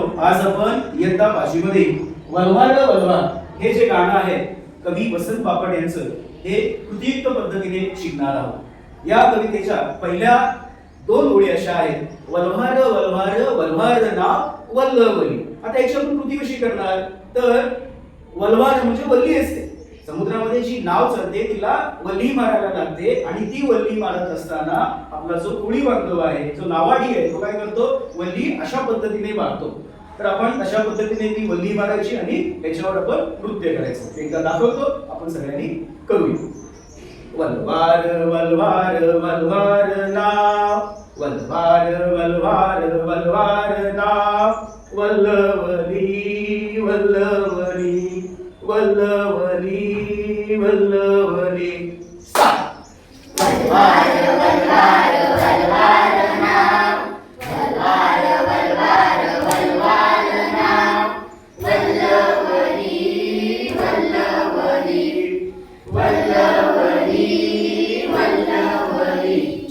आज आपण इयत्ता पाचवीमध्ये वल्हार वल्हार हे जे गाणं आहे कवी वसंत बापट यांचं हे कृतियुक्त पद्धतीने शिकणार आहोत. या कवितेच्या पहिल्या दोन ओळी अशा आहेत. वल्हार वल्हार वल्हार नाव वल्लवली. आता याची आपण कृती कशी करणार? तर वल्हार म्हणजे वल्ली असते. समुद्रामध्ये जी नाव चालते तिला वल्ली मारायला लागते आणि ती वल्ली मारत असताना आपला जो कोळी बांधव आहे जो नावाडी आहे तो काय करतो? वल्ली अशा पद्धतीने मारतो. तर आपण अशा पद्धतीने ती वल्ली मारायची आणि त्याच्यावर आपण नृत्य करायचं. एकदा दाखवतो आपण सगळ्यांनी करूया. वलवार वल्वार वलवार नाव. वल्वार वलवार वलवार नाव. वल्लवली वल्लवली. वल्लवली वल्लवली. सा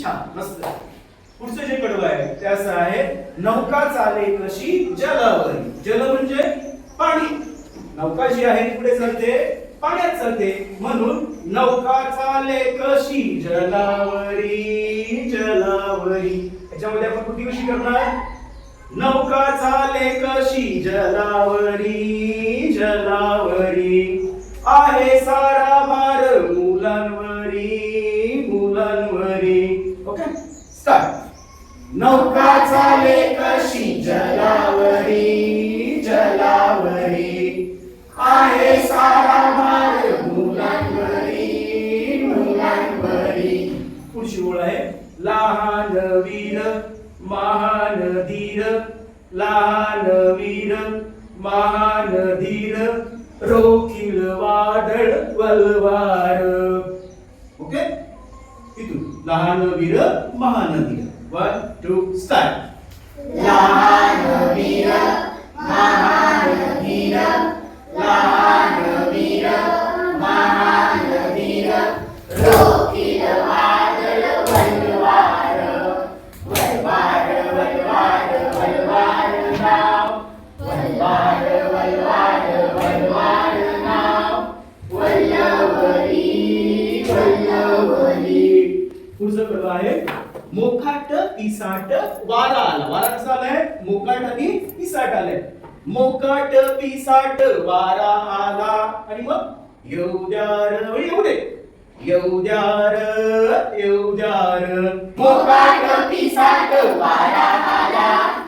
छान मस्त. पुढचं जे कडवं आहे ते असं आहे नौका चाले कशी जलावरी जल म्हणजे पाणी. नौका जी आहे ती पुढे चालते पाण्यात चालते म्हणून नौका चाले कशी जलावरी जलावरी याच्यामध्ये आपण कुठली कशी करणार? नौका चाले कशी जलावरी जलावरी आहे सारा भार मुलांवरी मुलांवरी. ओके? स्टार्ट नौका चाले कशी जला आहे सारा भार. मुलांवरी मुलांवरी. ओळ आहे लहान वीर महान धीर लहान वीर महान धीर. रोखील वादळ वलवार. ओके? इथून. लहान वीर महान धीर. वन टू स्टार्ट लहान वीर पुढचं कडवं आहे मोकाट पिसाट वारा आला वारा कसा आलाय? मोकाट आणि पिसाट आलाय. मोकाट पिसाट वारा आला. आणि मग येऊद्यार म्हणजे एवढे. येऊद्यार येऊद्यार मोकाट पिसाट वारा आला.